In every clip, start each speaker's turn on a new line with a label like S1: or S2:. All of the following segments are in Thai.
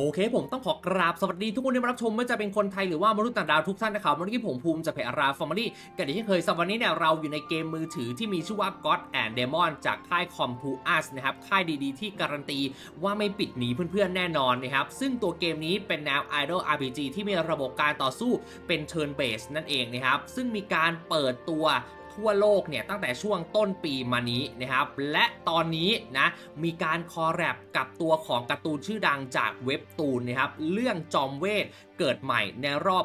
S1: โอเคผมต้องขอกราบสวัสดีทุกคนที่มารับชมไม่ว่าจะเป็นคนไทยหรือว่ามนุษย์ต่างดาวทุกท่านนะครับวันนี้ผมภูมิจากเพจอาราฟอร์มารี่กันอย่างที่เคยสำหรับวันนี้เนี่ยเราอยู่ในเกมมือถือที่มีชื่อว่า God and Demon จากค่าย Com to Us นะครับค่ายดีๆ ที่การันตีว่าไม่ปิดหนีเพื่อนๆแน่นอนนะครับซึ่งตัวเกมนี้เป็นแนว Idol RPG ที่มีระบบการต่อสู้เป็น Turn Based นั่นเองนะครับซึ่งมีการเปิดตัว ทั่วโลกเนี่ยตั้งแต่ช่วงต้นปีมานี้นะครับ และตอนนี้นะมีการคอแรปกับตัวของการ์ตูนชื่อดังจากเว็บตูนนะครับเรื่องจอมเวท เกิดใหม่ในรอบ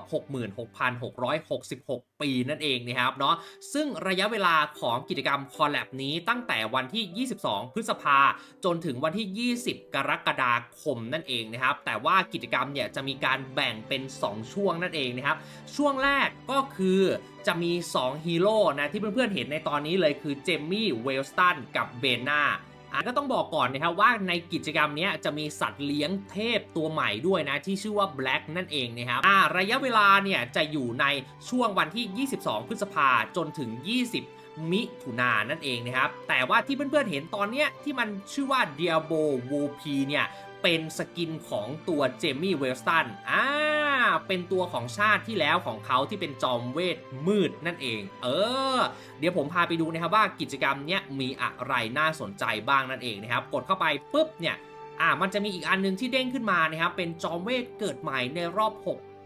S1: 66,666 ปีนั่นเองนะครับเนาะซึ่งระยะเวลาของกิจกรรมคอลแลบนี้ตั้งแต่วันที่ 22 พฤษภาจนถึงวันที่ 20 กรกฎาคมนั่นเองนะครับแต่ว่ากิจกรรมเนี่ยจะมีการแบ่งเป็น 2 ช่วงนั่นเองนะครับช่วงแรกก็คือจะมี 2 ฮีโร่นะที่เพื่อนๆเห็นในตอนนี้เลยคือเจมมี่ เวลสตันกับเบนนา ก็ต้องบอกก่อนนะครับว่าในกิจกรรมนี้จะมีสัตว์เลี้ยงเทพตัวใหม่ด้วยนะ ที่ชื่อว่า Black นั่นเองนะครับอ่าระยะเวลาเนี่ยจะอยู่ในช่วงวันที่ 22 พฤษภาจนถึง 20มิถุนายนนั่นเองนะครับ แต่ว่าที่เพื่อนๆเห็นตอนเนี้ยที่มันชื่อว่า Diablo WP เนี่ย เป็นสกินของตัวเจมี่เวลสตันอ่า เป็นตัวของชาติที่แล้วของเขาที่เป็นจอมเวทมืดนั่นเอง เออ เดี๋ยวผมพาไปดูนะครับว่ากิจกรรมเนี้ยมีอะไรน่าสนใจบ้างนั่นเองนะครับ กดเข้าไปปุ๊บเนี่ยอ่ามันจะมีอีกอันหนึงที่เด้งขึ้นมานะครับเป็นจอมเวทเกิดใหม่ในรอบ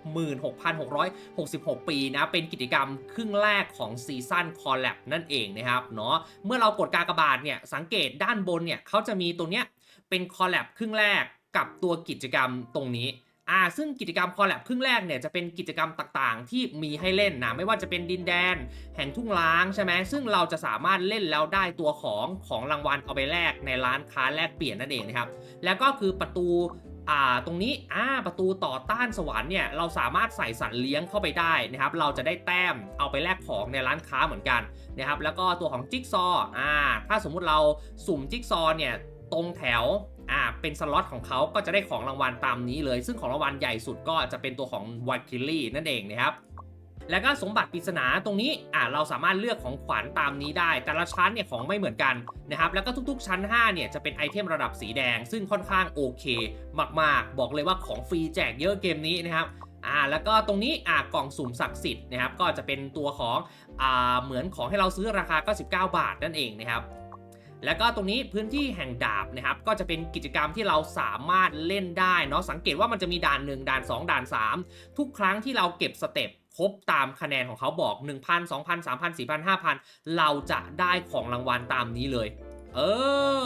S1: 16,666 ปีนะ เป็นกิจกรรมครึ่งแรกของซีซั่นคอลแลบนั่นเองนะครับเนาะเมื่อเรากดกากบาทเนี่ยสังเกตด้านบนเนี่ยเขาจะมีตัวเนี้ยเป็นคอลแลบครึ่งแรกกับตัวกิจกรรมตรงนี้ อ่าซึ่งกิจกรรมคอลแลบครึ่งแรกเนี่ยจะเป็นกิจกรรมต่างๆ ที่มีให้เล่นนะไม่ว่าจะเป็นดินแดน แห่งทุ่งล้างใช่ไหมซึ่งเราจะสามารถเล่นแล้วได้ตัวของของรางวัลเอาไปแลกในร้านค้าแลกเปลี่ยนนั่นเองนะครับแล้วก็คือประตูอ่าตรงนี้อ่าประตูต่อต้านสวรรค์เนี่ยเราสามารถใส่สัตว์เลี้ยงเข้าไปได้นะครับเราจะได้แต้มเอาไปแลกของในร้านค้าเหมือนกันนะครับแล้วก็ตัวของจิ๊กซอว์อ่าถ้าสมมุติเราสุ่มจิ๊กซอว์เนี่ยตรงแถว อ่าเป็นสล็อตของเขาก็จะได้ของรางวัลตามนี้เลย ซึ่งของรางวัลใหญ่สุดก็จะเป็นตัวของวาคิลี่นั่นเองนะครับแล้วก็สมบัติปริศนาตรงนี้อ่าเราสามารถเลือกของขวัญตามนี้ได้ แต่ละชั้นเนี่ยของไม่เหมือนกันนะครับ แล้วก็ทุกๆ ชั้น 5 เนี่ยจะเป็นไอเทมระดับสีแดง ซึ่งค่อนข้างโอเค มากๆ บอกเลยว่าของฟรีแจกเยอะเกมนี้นะครับอ่าแล้วก็ตรงนี้อ่ากล่องสุ่มศักดิ์สิทธิ์นะครับ ก็จะเป็นตัวของอ่าเหมือนของให้เราซื้อราคา 99 บาทนั่นเองนะครับ แล้วก็ตรงนี้พื้นที่แห่งดาบนะครับก็จะเป็นกิจกรรมที่เราสามารถเล่นได้เนาะสังเกตว่ามันจะมีด่าน 1 ด่าน 2 ด่าน 3 ทุกครั้งที่เราเก็บสเต็ปครบตามคะแนนของเขาบอก 1,000 2,000 3,000 4,000 5,000 เราจะได้ของรางวัลตามนี้เลย เอ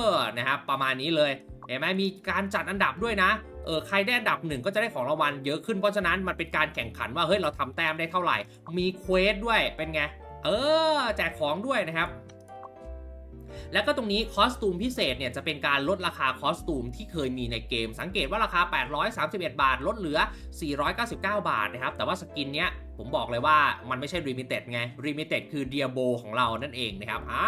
S1: อนะครับประมาณนี้เลยเห็นไหมมีการจัดอันดับด้วยนะเออใครได้อันดับหนึ่งก็จะได้ของรางวัลเยอะขึ้นเพราะฉะนั้นมันเป็นการแข่งขันว่าเฮ้ยเราทำแต้มได้เท่าไหร่ มีเควสด้วยเป็นไงเออแจกของด้วยนะครับ แล้วก็ตรงนี้คอสตูมพิเศษเนี่ยจะเป็นการลดราคาคอสตูมที่เคยมีในเกม สังเกตว่าราคา 831 บาท ลดเหลือ 499 บาทนะครับ แต่ว่าสกินเนี้ยผมบอกเลยว่ามันไม่ใช่รีมิเต็ดไงรีมิเต็ดคือเดียโบของเรานั่นเองนะครับอ่า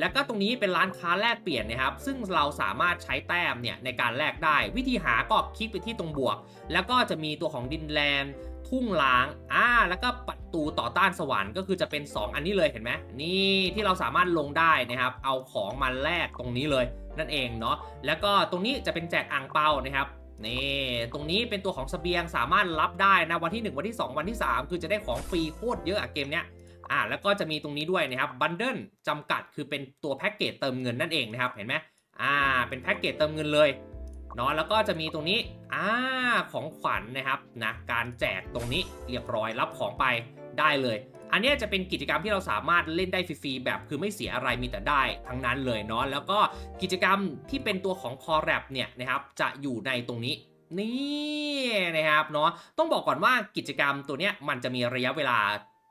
S1: แล้วก็ตรงนี้เป็นร้านค้าแลกเปลี่ยนนะครับ ซึ่งเราสามารถใช้แต้มเนี่ยในการแลกได้ วิธีหาก็คลิกไปที่ตรงบวก แล้วก็จะมีตัวของดินแลนด์ ทุ่งล้างอ่าแล้วก็ประตูต่อต้านสวรรค์ก็คือจะเป็น 2 อันนี้เลยเห็นไหมนี่ที่เราสามารถลงได้นะครับ เอาของมาแลกตรงนี้เลยนั่นเองเนาะแล้วก็ตรงนี้จะเป็นแจกอ่างเปานะครับนี่ตรงนี้เป็นตัวของเสบียงสามารถรับได้นะวันที่ 1 วันที่ 2 วันที่ 3 คือจะได้ของฟรีโคตรเยอะอะเกมเนี้ยอ่าแล้วก็จะมีตรงนี้ด้วยนะครับบันเดิลจำกัดคือเป็นตัวแพ็กเกจเติมเงินนั่นเองนะครับเห็นไหมอ่าเป็นแพ็กเกจเติมเงินเลย เนาะแล้วก็จะมีตรงนี้อ่าของขวัญนนะครับนะการแจกตรงนี้เรียบร้อยรับของไปได้เลย อันนี้จะเป็นกิจกรรมที่เราสามารถเล่นได้ฟรีๆแบบคือไม่เสียอะไรมีแต่ได้ทั้งนั้นเลยเนาะแล้วก็กิจกรรมที่เป็นตัวของคอแรปเนี่ยนะครับจะอยู่ในตรงนี้นี่นะครับเนาะต้องบอกก่อนว่ากิจกรรมตัวเนี้ยมันจะมีระยะเวลา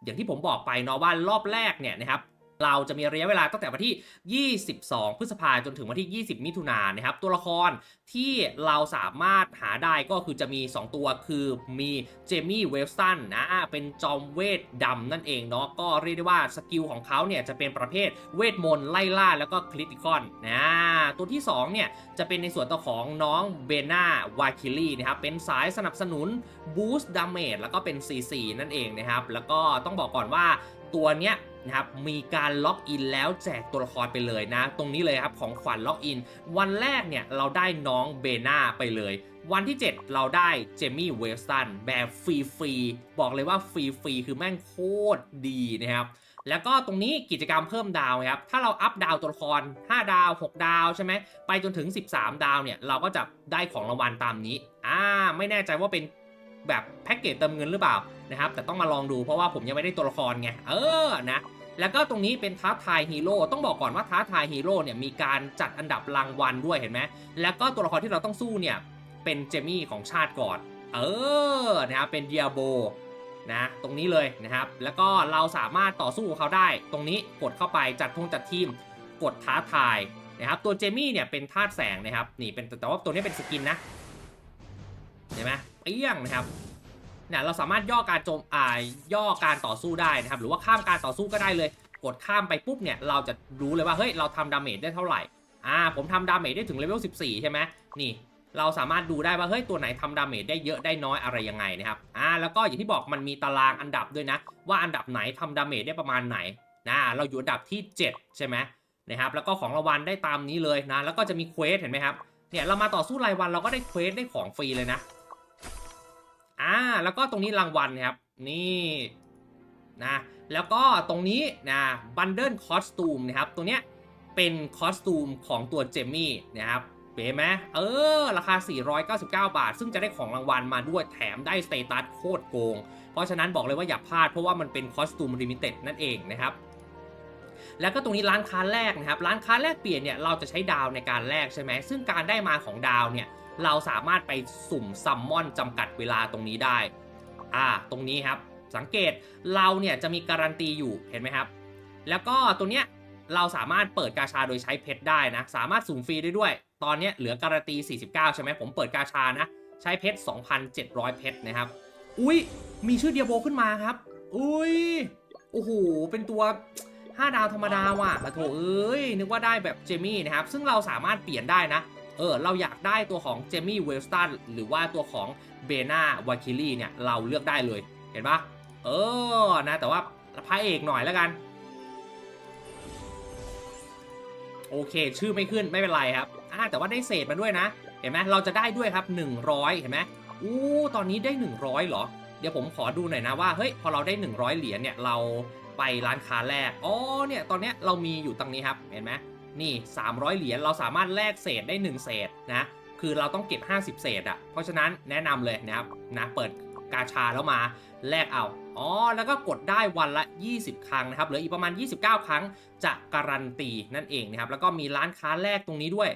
S1: อย่างที่ผมบอกไปเนาะว่ารอบแรกเนี่ยนะครับ เราจะมีระยะเวลาตั้งแต่วันที่ 22 พฤษภาจนถึงวันที่ 20 มิถุนายนนะครับ ตัวละครที่เราสามารถหาได้ก็คือจะมี 2 ตัวคือมีเจมี่เวลสันนะเป็นจอมเวทดำนั่นเองเนาะก็เรียกได้ว่าสกิลของเขาเนี่ยจะเป็นประเภทเวทมนต์ไล่ล่าแล้วก็คริติคอนนะตัวที่2เนี่ยจะเป็นในส่วนตัวของน้องเบน่าวาคิลี่นะครับเป็นสายสนับสนุนบูสต์ดาเมจแล้วก็เป็น CC นั่นเองนะครับแล้วก็ต้องบอกก่อนว่าตัวเนี้ย นะครับมีการล็อกอินแล้วแจกตัวละครไปเลยนะ ตรงนี้เลยครับของขวัญล็อกอิน วันแรกเนี่ยเราได้น้องเบน่าไปเลย วันที่ 7 เราได้เจมี่เวลสตันแบบฟรีๆบอกเลยว่าฟรีๆคือแม่งโคตรดีนะครับแล้วก็ตรงนี้กิจกรรมเพิ่มดาวครับ ถ้าเราอัพดาวตัวละคร 5 ดาว 6 ดาวใช่ไหม ไปจนถึง 13 ดาวเนี่ย เราก็จะได้ของรางวัลตามนี้ อ่า ไม่แน่ใจว่าเป็น แบบแพ็กเกจเติมเงินหรือเปล่านะครับ แต่ต้องมาลองดูเพราะว่าผมยังไม่ได้ตัวละครไง เออนะ แล้วก็ตรงนี้เป็นท้าทายฮีโร่ ต้องบอกก่อนว่าท้าทายฮีโร่เนี่ยมีการจัดอันดับรางวัลด้วยเห็นไหม แล้วก็ตัวละครที่เราต้องสู้เนี่ยเป็นเจมี่ของชาติก่อน เออ นะครับ เป็นเดียโบนะ ตรงนี้เลยนะครับ แล้วก็เราสามารถต่อสู้เขาได้ ตรงนี้กดเข้าไปจัดทงจัดทีม กดท้าทายนะครับ ตัวเจมี่เนี่ยเป็นธาตุแสงนะครับ นี่เป็นแต่ว่าตัวนี้เป็นสกินนะ เห็นไหม เปี้ยงนะครับเนี่ยเราสามารถย่อการโจมอ่าย่อการต่อสู้ได้นะครับ หรือว่าข้ามการต่อสู้ก็ได้เลย กดข้ามไปปุ๊บเนี่ยเราจะรู้เลยว่าเฮ้ยเราทำดาเมจได้เท่าไหร่อ่าผมทำดาเมจได้ถึงเลเวล14 ใช่ไหมนี่เราสามารถดูได้ว่าเฮ้ยตัวไหนทำดาเมจได้เยอะได้น้อยอะไรยังไงนะครับอ่าแล้วก็อย่างที่บอกมันมีตารางอันดับด้วยนะ ว่าอันดับไหนทำดาเมจได้ประมาณไหนนะเราอยู่อันดับที่ 7 ใช่ไหมนะครับแล้วก็ของรางวัลได้ตามนี้เลยนะแล้วก็จะมีเควสเห็นไหมครับเนี่ยเรามาต่อสู้รายวันเราก็ได้เควสได้ของฟรีเลยนะ อ่าแล้วก็ตรงนี้รางวัลครับนี่นะแล้วก็ตรงนี้นะบันเดิลคอสตูมนะครับตัวเนี้ยเป็นคอสตูมของตัวเจมี่นะครับเป๋ไหมเออ ราคา 499 บาท ซึ่งจะได้ของรางวัลมาด้วยแถมได้สเตตัสโคตรโกง เพราะฉะนั้นบอกเลยว่าอย่าพลาดเพราะว่ามันเป็นคอสตูมลิมิเต็ดนั่นเองนะครับแล้วก็ตรงนี้ร้านค้าแรกนะครับ ร้านค้าแรกเปลี่ยนเนี่ยเราจะใช้ดาวในการแลกใช่ไหมซึ่งการได้มาของดาวเนี่ย เราสามารถไปสุ่มซัมมอนจำกัดเวลาตรงนี้ได้ อ่า ตรงนี้ครับ สังเกตเราเนี่ยจะมีการันตีอยู่เห็นไหมครับ แล้วก็ตัวเนี้ยเราสามารถเปิดกาชาโดยใช้เพชรได้นะ สามารถสุ่มฟรีได้ด้วย ตอนเนี้ยเหลือการันตี 49 ใช่ไหมผมเปิดกาชานะ ใช้เพชร 2,700 เพชรนะครับ อุ้ยมีชื่อเดียโบขึ้นมาครับ อุ้ย โอ้โห เป็นตัว 5 ดาวธรรมดาว่ะโถเอ้ย นึกว่าได้แบบเจมี่นะครับ ซึ่งเราสามารถเปลี่ยนได้นะ เออเราอยากได้ตัวของเจมี่เวลสตันหรือว่าตัวของเบนาวาคิลี่เนี่ยเราเลือกได้เลยเห็นปะเออนะแต่ว่าพระเอกหน่อยแล้วกัน โอเค ชื่อไม่ขึ้นไม่เป็นไรครับอ่าแต่ว่าได้เศษมาด้วยนะ เห็นไหมเราจะได้ด้วยครับ 100 เห็นไหมอู้ตอนนี้ได้ 100เหรอ เดี๋ยวผมขอดูหน่อยนะว่าเฮ้ยพอเราได้ 100 เหรียญเนี่ยเราไปร้านค้าแรกอ๋อเนี่ยตอนเนี้ยเรามีอยู่ตรงนี้ครับเห็นไหม นี่ 300 เหรียญเราสามารถแลกเศษได้ 1 เศษนะคือเราต้องเก็บ 50 เศษอะ่ะเพราะฉะนั้นแนะนำเลยนะครับนะเปิดกาชาแล้วมาแลกเอาอ๋อแล้วก็กดได้วันละ 20 ครั้งนะครับเหลืออีกประมาณ 29 ครั้งจะการันตีนั่นเองนะครับแล้วก็มีร้านค้าแรกตรงนี้ด้วย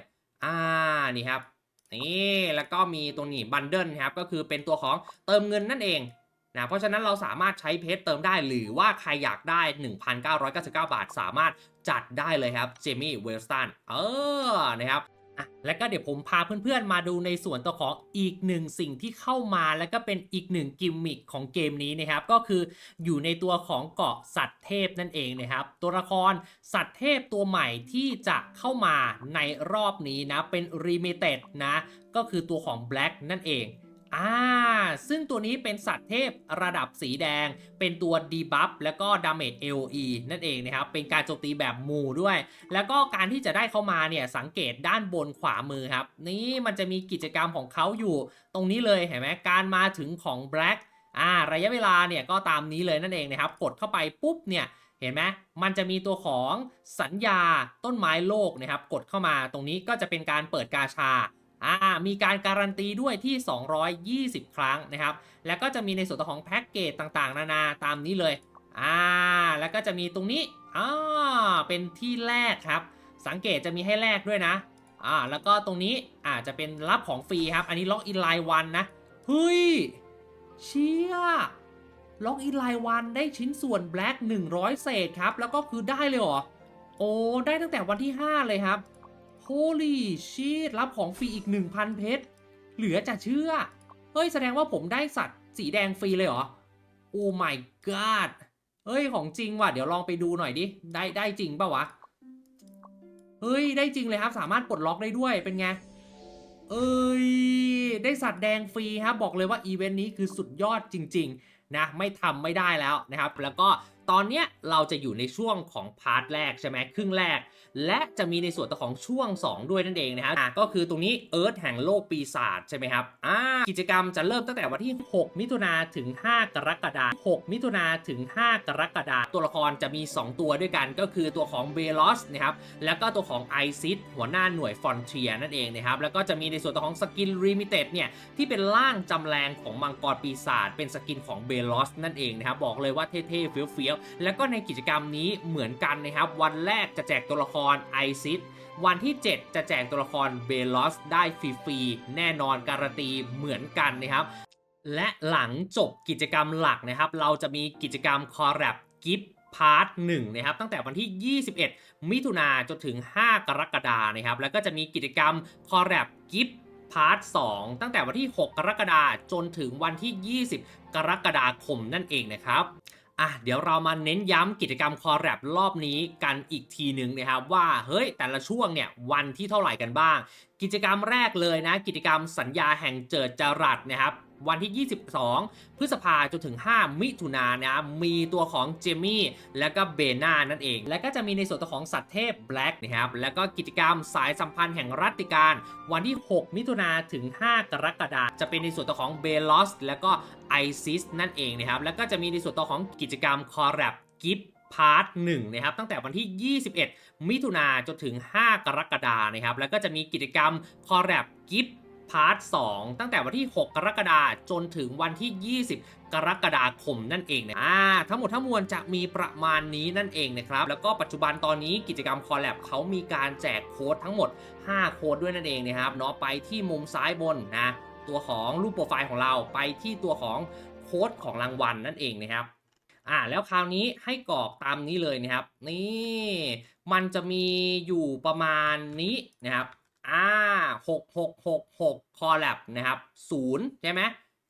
S1: อ่านี่ครับนี่แล้วก็มีตรงนี้บันเดิลครับก็คือเป็นตัวของเติมเงินนั่นเอง นะเพราะฉะนั้นเราสามารถใช้เพชรเติมได้ หรือว่าใครอยากได้ 1,999 บาท สามารถจัดได้เลยครับเจมี่เวลสตันเออนะครับและก็เดี๋ยวผมพาเพื่อนๆมาดูในส่วนตัวของอีกหนึ่งสิ่งที่เข้ามาแล้วก็เป็นอีกหนึ่งกิมมิคของเกมนี้นะครับ ก็คืออยู่ในตัวของเกาะสัตว์เทพนั่นเองนะครับ ตัวละครสัตว์เทพตัวใหม่ที่จะเข้ามาในรอบนี้นะ เป็นรีเมเต็ดนะ ก็คือตัวของ Black นั่นเอง อ่า ซึ่งตัวนี้เป็นสัตว์เทพระดับสีแดง เป็นตัวดีบัฟแล้วก็ดาเมจ AOE นั่นเองนะครับ เป็นการโจมตีแบบหมู่ด้วย แล้วก็การที่จะได้เข้ามาเนี่ย สังเกตด้านบนขวามือครับ นี่มันจะมีกิจกรรมของเขาอยู่ตรงนี้เลยเห็นไหมการมาถึงของ Black อ่า ระยะเวลาเนี่ยก็ตามนี้เลยนั่นเองนะครับ กดเข้าไปปุ๊บเนี่ยเห็นไหมมันจะมีตัวของสัญญาต้นไม้โลกนะครับ กดเข้ามาตรงนี้ก็จะเป็นการเปิดกาชา อ่ามีการการันตีด้วยที่ 220 ครั้งนะครับ แล้วก็จะมีในส่วนของแพ็กเกจต่างๆ นานาตามนี้เลยอ่าแล้วก็จะมีตรงนี้อ่าเป็นที่แรกครับ สังเกตจะมีให้แลกด้วยนะอ่าแล้วก็ตรงนี้อาจจะเป็นรับของฟรีครับ อันนี้ล็อกอินไลน์วันนะเฮ้ยเชี่ยล็อกอินไลน์วันได้ชิ้นส่วนแบล็ก100 เศษครับ แล้วก็คือได้เลยเหรอ โอ้ ได้ตั้งแต่วันที่ 5 เลยครับ Holy shit รับของฟรีอีก 1,000 เพชร เหลือจะเชื่อ เฮ้ย แสดงว่าผมได้สัตว์สีแดงฟรีเลยเหรอ โอ้ my god เฮ้ย ของจริงว่ะ เดี๋ยวลองไปดูหน่อยดิ ได้ได้จริงป่าวะ เฮ้ย ได้จริงเลยครับ สามารถปลดล็อกได้ด้วย เป็นไง เอ้ย ได้สัตว์แดงฟรีครับ บอกเลยว่าอีเวนต์นี้คือสุดยอดจริง ๆ นะ ไม่ทำไม่ได้แล้วนะครับ แล้วก็ ตอนเนี้ยเราจะอยู่ในช่วงของพาร์ทแรกใช่ไหมครึ่งแรก และจะมีในส่วนของช่วง 2 ด้วยนั่นเองนะครับอะก็คือตรงนี้เอิร์ธแห่งโลกปีศาจใช่ไหมครับอ่ากิจกรรมจะเริ่มตั้งแต่วันที่ 6 มิถุนาถึง 5 กรกฎาคม6มิถุนาถึง 5 กรกฎาคมตัวละครจะมี 2 ตัวด้วยกันก็คือตัวของเบลอสนะครับแล้วก็ตัวของไอซิสหัวหน้าหน่วยฟอนเทียนั่นเองนะครับแล้วก็จะมีในส่วนของสกินลิมิเต็ดเนี่ยที่เป็นร่างจำแรงของมังกรปีศาจเป็นสกินของเบลอสนั่นเองนะครับบอกเลยว่าเท่ๆเฟี้ยวแล้วก็ในกิจกรรมนี้เหมือนกันนะครับ วันแรกจะแจกตัวละครไอซิสวันที่ 7 จะแจกตัวละครเบลอสได้ฟรีๆแน่นอนการันตีเหมือนกันนะครับ และหลังจบกิจกรรมหลักนะครับ เราจะมีกิจกรรมคอร์รัปกิฟพาร์ทหนึ่งนะครับตั้งแต่วันที่ 21 มิถุนาจนถึง 5 กรกฎานะครับ แล้วก็จะมีกิจกรรมคอร์รัปกิฟพาร์ท 2 ตั้งแต่วันที่ 6 กรกฎาจนถึงวันที่ 20 กรกฎาคมนั่นเองนะครับ อะเดี๋ยวเรามาเน้นย้ำกิจกรรมคอร์แรปรอบนี้กันอีกทีหนึ่งนะครับว่าเฮ้ยแต่ละช่วงเนี่ยวันที่เท่าไหร่กันบ้าง กิจกรรมแรกเลยนะ กิจกรรมสัญญาแห่งเจิดจรัสนะครับวันที่ 22 พฤษภาจนถึง 5 มิถุนายนนะ มีตัวของเจมี่ และก็เบน่านั่นเอง และก็จะมีในส่วนตัวของสัตว์เทพแบล็กนะครับ แล้วก็กิจกรรมสายสัมพันธ์แห่งรัติการ วันที่ 6 มิถุนาถึง 5 กรกฎาคม จะเป็นในส่วนตัวของเบลอส แล้วก็ไอซิสนั่นเองนะครับ แล้วก็จะมีในส่วนตัวของกิจกรรมคอร์แรปกิฟ พาร์ทหนึ่งนะครับตั้งแต่วันที่ 21 มิถุนาจนถึง 5 กรกฎาคมนะครับแล้วก็จะมีกิจกรรมคอร์แรปกิฟพาร์ท 2 ตั้งแต่วันที่ 6 กรกฎาคมจนถึงวันที่ 20 กรกฎาคมนั่นเองนะอ่าทั้งหมดทั้งมวลจะมีประมาณนี้นั่นเองนะครับ แล้วก็ปัจจุบันตอนนี้กิจกรรมคอร์แลบเขามีการแจกโค้ดทั้งหมด 5 โค้ดด้วยนั่นเองนะครับเนาะไปที่มุมซ้ายบนนะตัวของรูปโปรไฟล์ของเราไปที่ตัวของโค้ดของรางวัลนั่นเองนะครับ อ่าแล้วคราวนี้ให้กรอกตามนี้เลยนะครับ นี่มันจะมีอยู่ประมาณนี้นะครับอ่าหกหกหกหกคอแลบนะครับศูนย์ใช่ไหม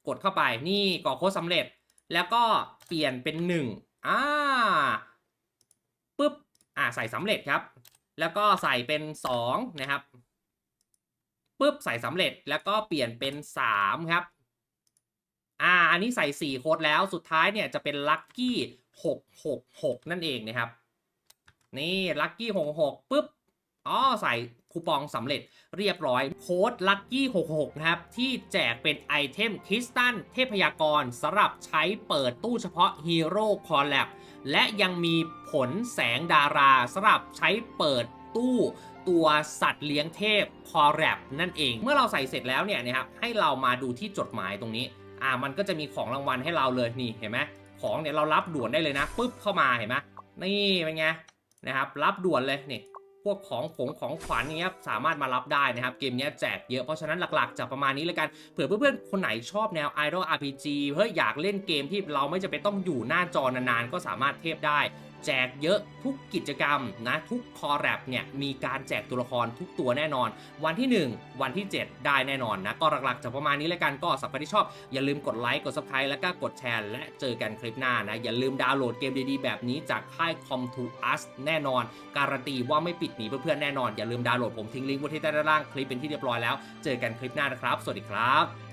S1: กดเข้าไปนี่กรอกโค้ดสำเร็จ แล้วก็เปลี่ยนเป็นหนึ่งอ่าปุ๊บอ่าใส่สำเร็จครับ แล้วก็ใส่เป็นสองนะครับปุ๊บใส่สำเร็จแล้วก็เปลี่ยนเป็นสามครับ อ่าอันนี้ใส่ 4 โค้ดแล้วสุดท้ายเนี่ยจะเป็นลัคกี้666 นั่นเองนะครับ นี่ลัคกี้66ปุ๊บอ๋อใส่คูปองสำเร็จเรียบร้อยโค้ดลัคกี้66นะครับ ที่แจกเป็นไอเทมคริสตัลเทพยากรสำหรับใช้เปิดตู้เฉพาะฮีโร่คอลแลบและยังมีผลแสงดาราสำหรับใช้เปิดตู้ตัวสัตว์เลี้ยงเทพคอแรปนั่นเอง เมื่อเราใส่เสร็จแล้วเนี่ยนะครับให้เรามาดูที่จดหมายตรงนี้ อ่ามันก็จะมีของรางวัลให้เราเลยนี่เห็นไหมของเนี่ยเรารับด่วนได้เลยนะปุ๊บเข้ามาเห็นไหมนี่เป็นไงนะครับรับด่วนเลยนี่พวกของผงของขวัญเนี้ยสามารถมารับได้นะครับ เกมเนี้ยแจกเยอะเพราะฉะนั้นหลักๆจะประมาณนี้เลยกันเผื่อเพื่อนๆ คนไหนชอบแนว Idol RPG เฮ้ยอยากเล่นเกมที่เราไม่จำเป็นต้องอยู่หน้าจอนานๆ ก็สามารถเทพได้แจกเยอะทุกกิจกรรมนะทุกคอแรปเนี่ยมีการแจกตัวละครทุกตัวแน่นอน วันที่ 1 วันที่ 7 ได้แน่นอนนะก็หลักๆจะประมาณนี้เลยกันก็สับใครที่ชอบ อย่าลืมกดไลค์กด subscribe แล้วก็กดแชร์และเจอกันคลิปหน้านะอย่าลืมดาวน์โหลดเกมดีๆ แบบนี้จากค่าย Com to Us แน่นอน การันตีว่าไม่ปิดหนีเพื่อนๆแน่นอนอย่าลืมดาวน์โหลดผมทิ้งลิงก์ไว้ที่ใต้ด้านล่างคลิปเป็นที่เรียบร้อยแล้วเจอกันคลิปหน้านะครับ สวัสดีครับ